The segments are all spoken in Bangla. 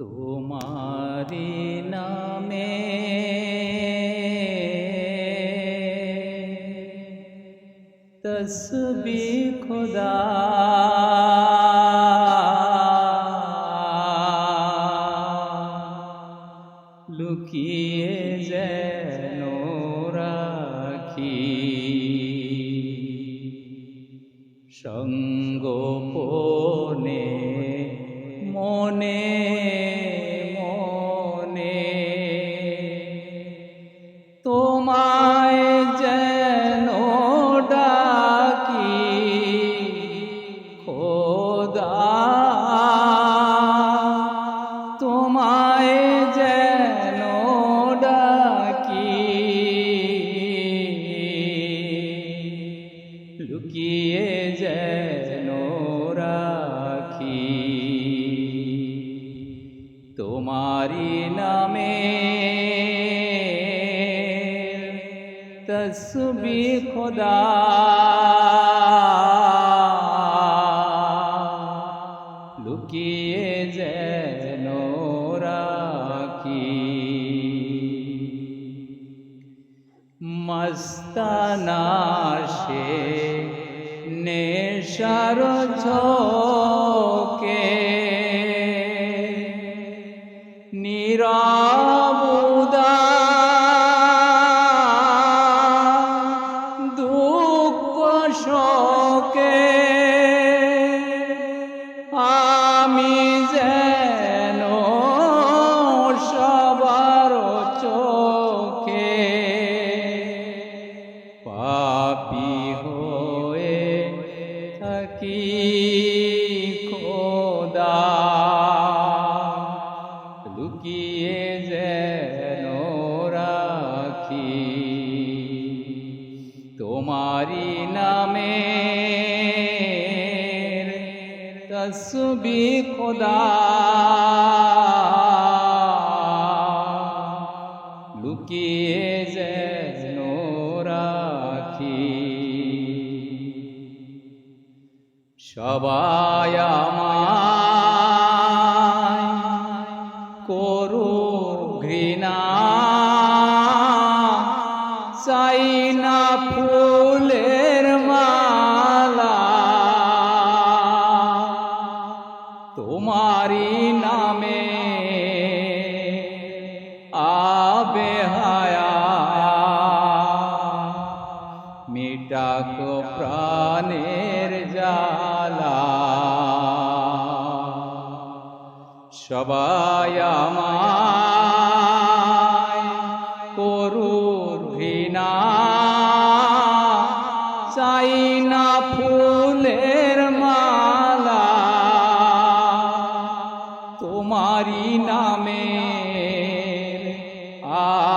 তোমারি নামে। তসবি খুদা। লুকিয়ে যেন রাখি। সঙ্গোপনে তোমারি নামে তসবি খোদা। লুকিয়ে যেন রাখি। মস্তানাশে নেশার ঝোকে নীরা লুকিয়ে যেন রাখি। তোমারি নামে তসবি খোদা। লুকিয়ে যেন রাখি। সবাই আমায় করু ঘৃণা। চাই না ফুলের মালা। তোমারি নামে আবে হায়া মিটাক প্রাণের সবাই আমায় করু ঘৃণা। চাই না ফুলের মালা তোমারি নামে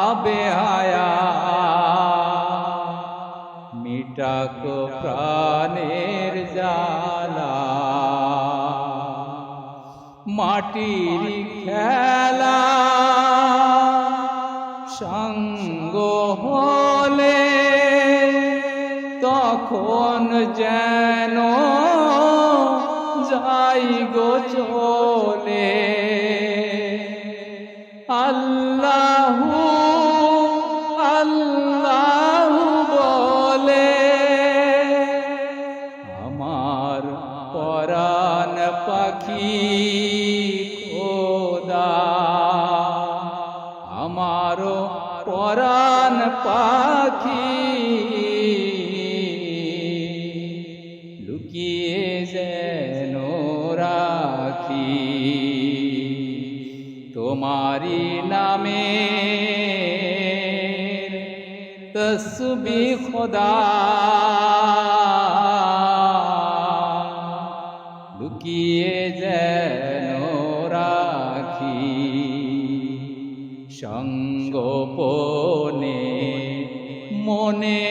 আবে হায়া মিটাক প্রাণের জালা মাটির খেলা সঙ্গ হলে তখন যেন যাই গো পরাণ পাখি। লুকিয়ে যেন রাখি। তোমারি নামে তসবি খোদা। লুকিয়ে সঙ্গোপনে মনে